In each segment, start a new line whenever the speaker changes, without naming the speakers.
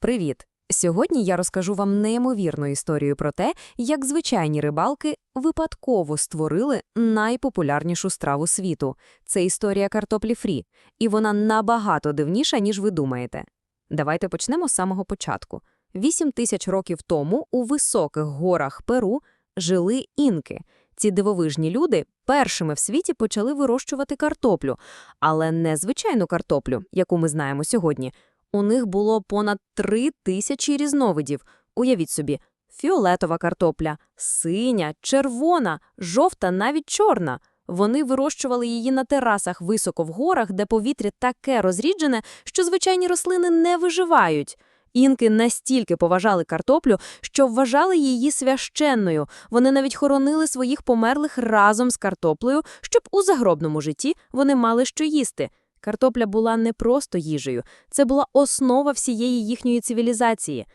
Привіт! Сьогодні я розкажу вам неймовірну історію про те, як звичайні рибалки випадково створили найпопулярнішу страву світу. Це історія картоплі фрі, і вона набагато дивніша, ніж ви думаєте. Давайте почнемо з самого початку. Вісім тисяч років тому у високих горах Перу жили інки. Ці дивовижні люди першими в світі почали вирощувати картоплю, але не звичайну картоплю, яку ми знаємо сьогодні. У них було понад три тисячі різновидів. Уявіть собі, фіолетова картопля, синя, червона, жовта, навіть чорна. Вони вирощували її на терасах високо в горах, де повітря таке розріджене, що звичайні рослини не виживають. Інки настільки поважали картоплю, що вважали її священною. Вони навіть хоронили своїх померлих разом з картоплею, щоб у загробному житті вони мали що їсти. Картопля була не просто їжею, це була основа всієї їхньої цивілізації.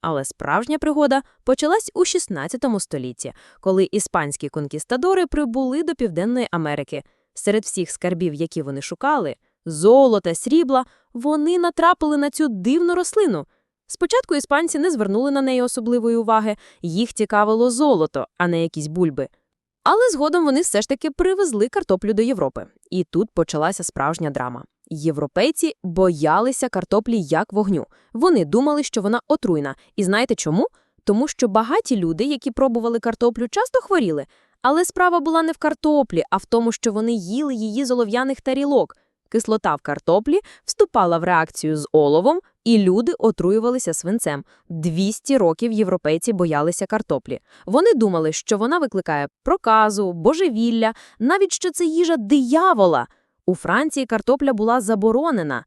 Але справжня пригода почалась у 16 столітті, коли іспанські конкістадори прибули до Південної Америки. Серед всіх скарбів, які вони шукали, золота, срібла, вони натрапили на цю дивну рослину. Спочатку іспанці не звернули на неї особливої уваги, їх цікавило золото, а не якісь бульби. Але згодом вони все ж таки привезли картоплю до Європи. І тут почалася справжня драма. Європейці боялися картоплі як вогню. Вони думали, що вона отруйна. І знаєте чому? Тому що багаті люди, які пробували картоплю, часто хворіли. Але справа була не в картоплі, а в тому, що вони їли її з олов'яних тарілок. Кислота в картоплі вступала в реакцію з оловом, і люди отруювалися свинцем. 200 років європейці боялися картоплі. Вони думали, що вона викликає проказу, божевілля, навіть що це їжа диявола. У Франції картопля була заборонена.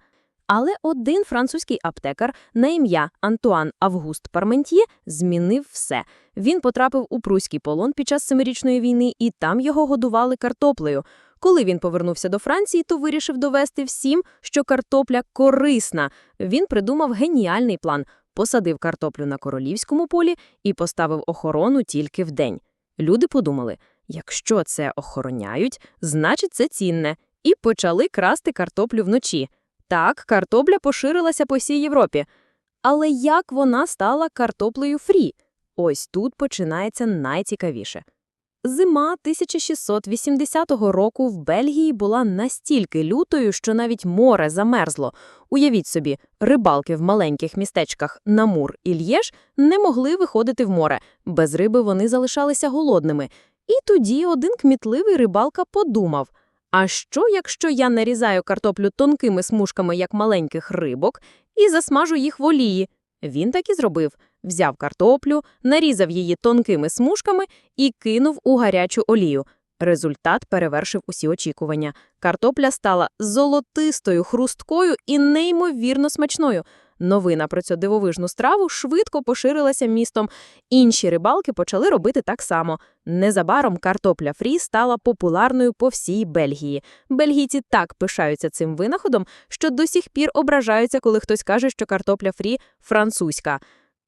Але один французький аптекар на ім'я Антуан Август Парментьє змінив все. Він потрапив у пруський полон під час Семирічної війни, і там його годували картоплею. Коли він повернувся до Франції, то вирішив довести всім, що картопля корисна. Він придумав геніальний план, посадив картоплю на королівському полі і поставив охорону тільки вдень. Люди подумали, якщо це охороняють, значить це цінне, і почали красти картоплю вночі. Так, картопля поширилася по всій Європі. Але як вона стала картоплею фрі? Ось тут починається найцікавіше. Зима 1680 року в Бельгії була настільки лютою, що навіть море замерзло. Уявіть собі, рибалки в маленьких містечках Намур і Л'єш не могли виходити в море. Без риби вони залишалися голодними. І тоді один кмітливий рибалка подумав: а що, якщо я нарізаю картоплю тонкими смужками, як маленьких рибок, і засмажу їх в олії? Він так і зробив. Взяв картоплю, нарізав її тонкими смужками і кинув у гарячу олію. Результат перевершив усі очікування. Картопля стала золотистою, хрусткою і неймовірно смачною. Новина про цю дивовижну страву швидко поширилася містом. Інші рибалки почали робити так само. Незабаром картопля фрі стала популярною по всій Бельгії. Бельгійці так пишаються цим винаходом, що до сих пір ображаються, коли хтось каже, що картопля фрі французька.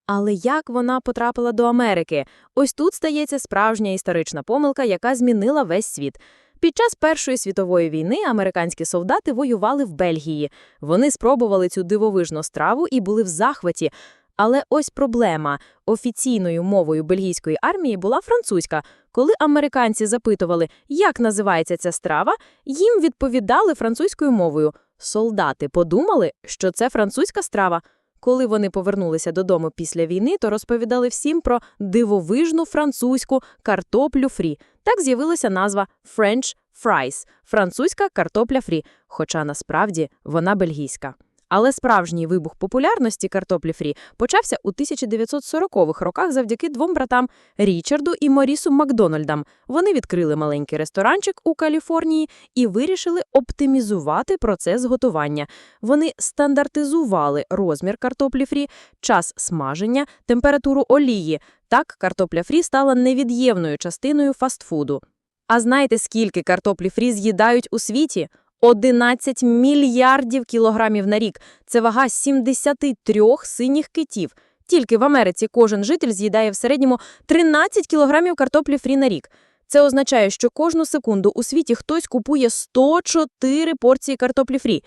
Але як вона потрапила до Америки? Ось тут стається справжня історична помилка, яка змінила весь світ. Під час Першої світової війни американські солдати воювали в Бельгії. Вони спробували цю дивовижну страву і були в захваті. Але ось проблема офіційною мовою бельгійської армії була французька. Коли американці запитували, як називається ця страва, їм відповідали французькою мовою. Солдати подумали, що це французька страва. Коли вони повернулися додому після війни, то розповідали всім про дивовижну французьку картоплю фрі. Так з'явилася назва French fries – французька картопля фрі, хоча насправді вона бельгійська. Але справжній вибух популярності картоплі фрі почався у 1940-х роках завдяки двом братам Річарду і Морісу Макдональдам. Вони відкрили маленький ресторанчик у Каліфорнії і вирішили оптимізувати процес готування. Вони стандартизували розмір картоплі фрі, час смаження, температуру олії. Так картопля фрі стала невід'ємною частиною фастфуду. А знаєте, скільки картоплі фрі з'їдають у світі? 11 мільярдів кілограмів на рік. Це вага 73 синіх китів. Тільки в Америці кожен житель з'їдає в середньому 13 кілограмів картоплі фрі на рік. Це означає, що кожну секунду у світі хтось купує 104 порції картоплі фрі.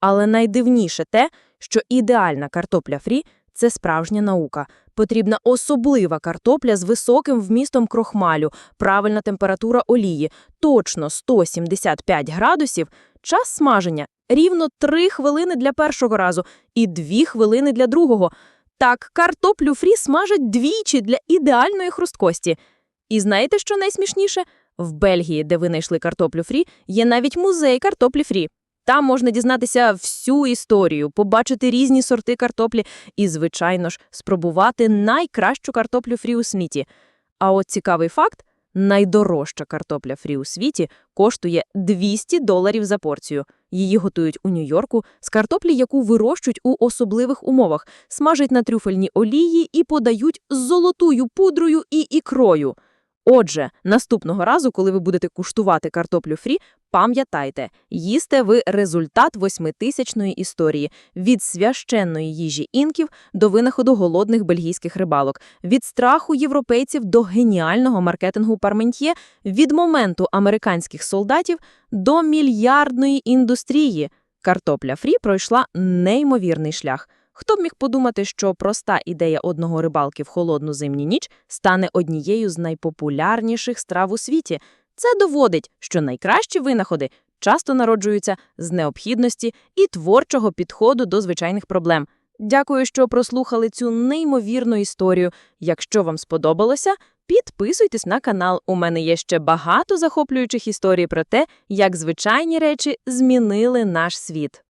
Але найдивніше те, що ідеальна картопля фрі
Це справжня наука. Потрібна особлива картопля з високим вмістом крохмалю, правильна температура олії, точно 175 градусів, час смаження рівно 3 хвилини для першого разу і 2 хвилини для другого. Так, картоплю фрі смажать двічі для ідеальної хрусткості. І знаєте, що найсмішніше? В Бельгії, де ви знайшли картоплю фрі, є навіть музей картоплі фрі. Там можна дізнатися всю історію, побачити різні сорти картоплі і, звичайно ж, спробувати найкращу картоплю фрі у світі. А от цікавий факт – найдорожча картопля фрі у світі коштує 200 доларів за порцію. Її готують у Нью-Йорку з картоплі, яку вирощують у особливих умовах, смажать на трюфельній олії і подають з золотою пудрою і ікрою. Отже, наступного разу, коли ви будете куштувати картоплю фрі, пам'ятайте, їсте ви результат восьмитисячної історії від священної їжі інків до винаходу голодних бельгійських рибалок, від страху європейців до геніального маркетингу Парментьє, від моменту американських солдатів до мільярдної індустрії. Картопля фрі пройшла неймовірний шлях. Хто б міг подумати, що проста ідея одного рибалки в холодну зимню ніч стане однією з найпопулярніших страв у світі? Це доводить, що найкращі винаходи часто народжуються з необхідності і творчого підходу до звичайних проблем. Дякую, що прослухали цю неймовірну історію. Якщо вам сподобалося, підписуйтесь на канал. У мене є ще багато захоплюючих історій про те, як звичайні речі змінили наш світ.